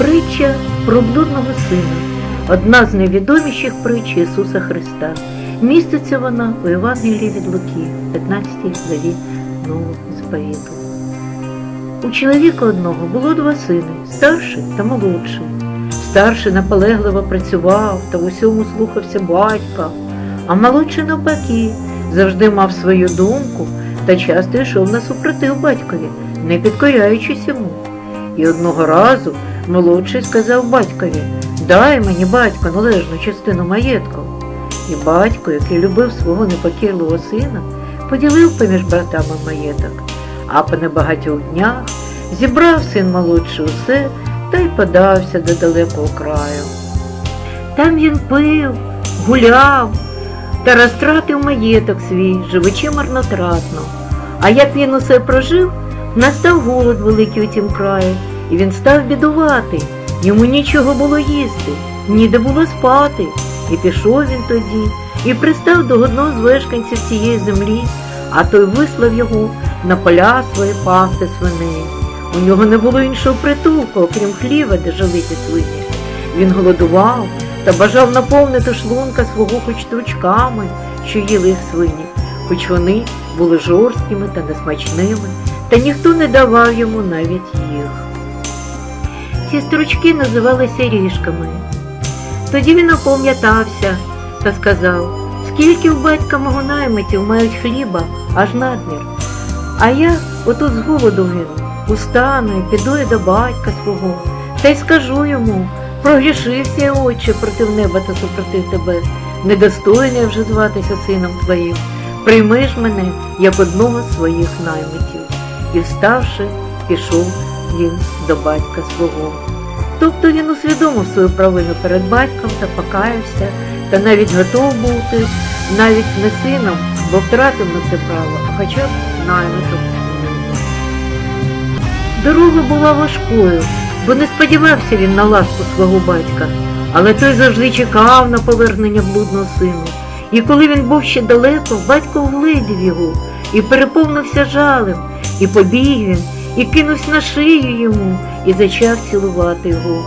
Притча про блудного сина одна з найвідоміших притч Ісуса Христа. Міститься вона у Євангелії від Луки, 15 главі Нового заповіту. У чоловіка одного було два сини, старший та молодший. Старший наполегливо працював та в усьому слухався батька, а молодший навпаки завжди мав свою думку та часто йшов на супротив батькові, не підкоряючись йому. І одного разу молодший сказав батькові Дай мені, батько, належну частину маєтку. І батько, який любив свого непокірливого сина, поділив поміж братами маєток, а по небагатьох днях зібрав син молодший усе та й подався до далекого краю. Там він пив, гуляв та розтратив маєток свій, живучи марнотратно. А як він усе прожив, настав голод великий у тім краї, і він став бідувати. Йому нічого було їсти, ніде було спати. І пішов він тоді, і пристав до одного з мешканців цієї землі, а той вислав його на поля свої пасти свиней. У нього не було іншого притулку, окрім хліва, де жили ті свині. Він голодував та бажав наповнити шлунка свого хоч стручками, що їли їх свині, хоч вони були жорсткими та несмачними, та ніхто не давав йому навіть їх. Ці стручки називалися ріжками. Тоді він опам'ятався та сказав, скільки в батька мого наймитів мають хліба, аж надмір. А я отут з голоду гину, устану і піду я до батька свого, та й скажу йому, прогрішився я, отче, проти неба та супротив тебе, недостойний вже зватися сином твоїм. Прийми ж мене, як одного з своїх наймитів. І вставши, пішов він до батька свого. Тобто він усвідомив свою провину перед батьком та покаявся, та навіть готов бути, навіть не сином, бо втратив на це право, а хоча б наймитом. Дорога була важкою, бо не сподівався він на ласку свого батька, але той завжди чекав на повернення блудного сину. І коли він був ще далеко, батько вгледів його і переповнився жалем, і побіг він, і кинувся на шию йому, і зачав цілувати його.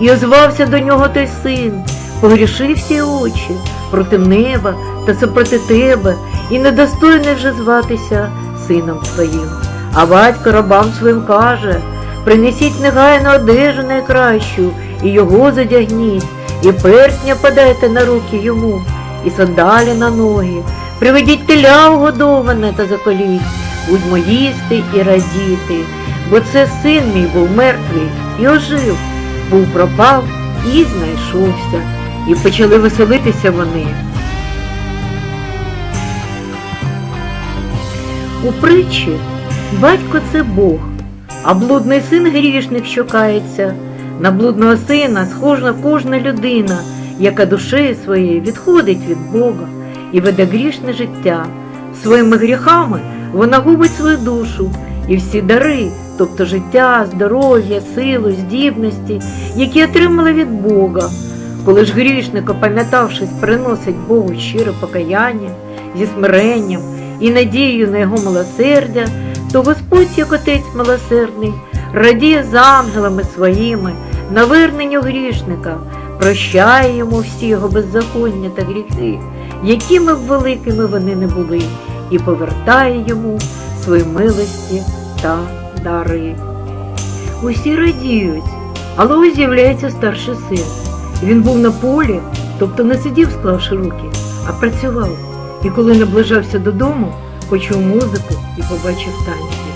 І озвався до нього той син, погрішився очі проти неба та супроти тебе, і недостойний вже зватися сином твоїм. А батько рабам своїм каже, принесіть негайно одежу найкращу, і його задягніть, і перстня подайте на руки йому, і сандалі на ноги. Приведіть теля угодоване та заколіть, будьмо їсти і радіти, бо це син мій був мертвий і ожив, був пропав і знайшовся. І почали веселитися вони. У притчі батько це Бог, а блудний син грішник, що кається. На блудного сина схожа кожна людина, яка душею своєю відходить від Бога і веде грішне життя. Своїми гріхами вона губить свою душу і всі дари, тобто життя, здоров'я, силу, здібності, які отримала від Бога. Коли ж грішник, опам'ятавшись, приносить Богу щире покаяння зі смиренням і надією на його милосердя, то Господь, як Отець милосердний, радіє з ангелами своїми наверненню грішника, прощає йому всі його беззаконня та гріхи, якими б великими вони не були, і повертає йому свої милості та дари. Усі радіють, але ось з'являється старший син. Він був на полі, тобто не сидів, склавши руки, а працював. І коли наближався додому, почув музику і побачив танці.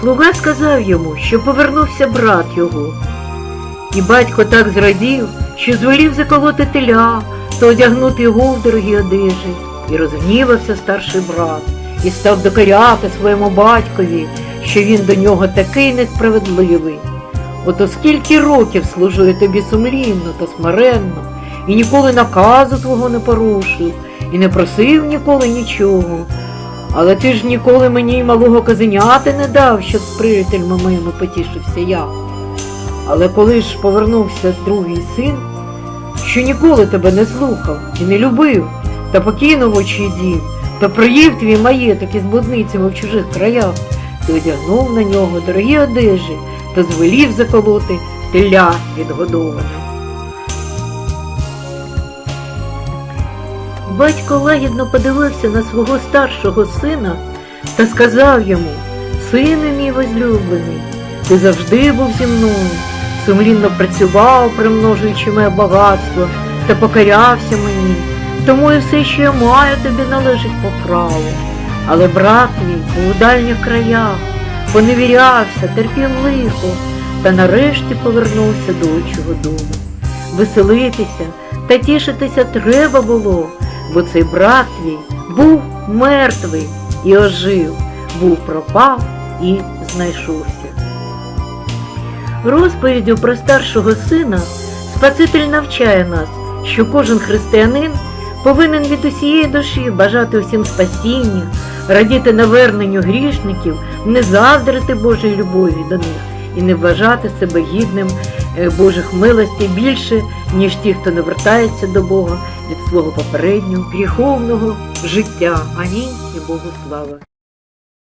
Слуга сказав йому, що повернувся брат його. І батько так зрадів, що звелів заколоти теля та одягнути його в дорогі одежі. І розгнівався старший брат, і став докоряти своєму батькові, що він до нього такий несправедливий. Ото скільки років служу я тобі сумлінно та смиренно, і ніколи наказу твого не порушив, і не просив ніколи нічого. Але ти ж ніколи мені й малого казеняти не дав, щоб з приятельми моїми потішився я. Але коли ж повернувся другий син, що ніколи тебе не слухав і не любив, та покинув очі дім, та приїв твій маєток із блудницями в чужих краях, ти одягнув на нього дорогі одежі та звелів заколоти теля відгодоване. Батько лагідно подивився на свого старшого сина та сказав йому, Сину мій возлюблений, ти завжди був зі мною, сумлінно працював, примножуючи моє багатство, та покорявся мені, тому і все, що я маю, тобі належить по праву. Але брат твій був у дальніх краях, поневірявся, терпів лихо, та нарешті повернувся до отчого дому. Веселитися та тішитися треба було, бо цей брат твій був мертвий і ожив, був пропав і знайшовся. Розповіддю про старшого сина Спаситель навчає нас, що кожен християнин повинен від усієї душі бажати усім спасіння, радіти наверненню грішників, не заздрити Божої любові до них і не вважати себе гідним е, Божих милостей більше, ніж ті, хто не вертається до Бога від свого попереднього гріховного життя. Амінь і Богу слава.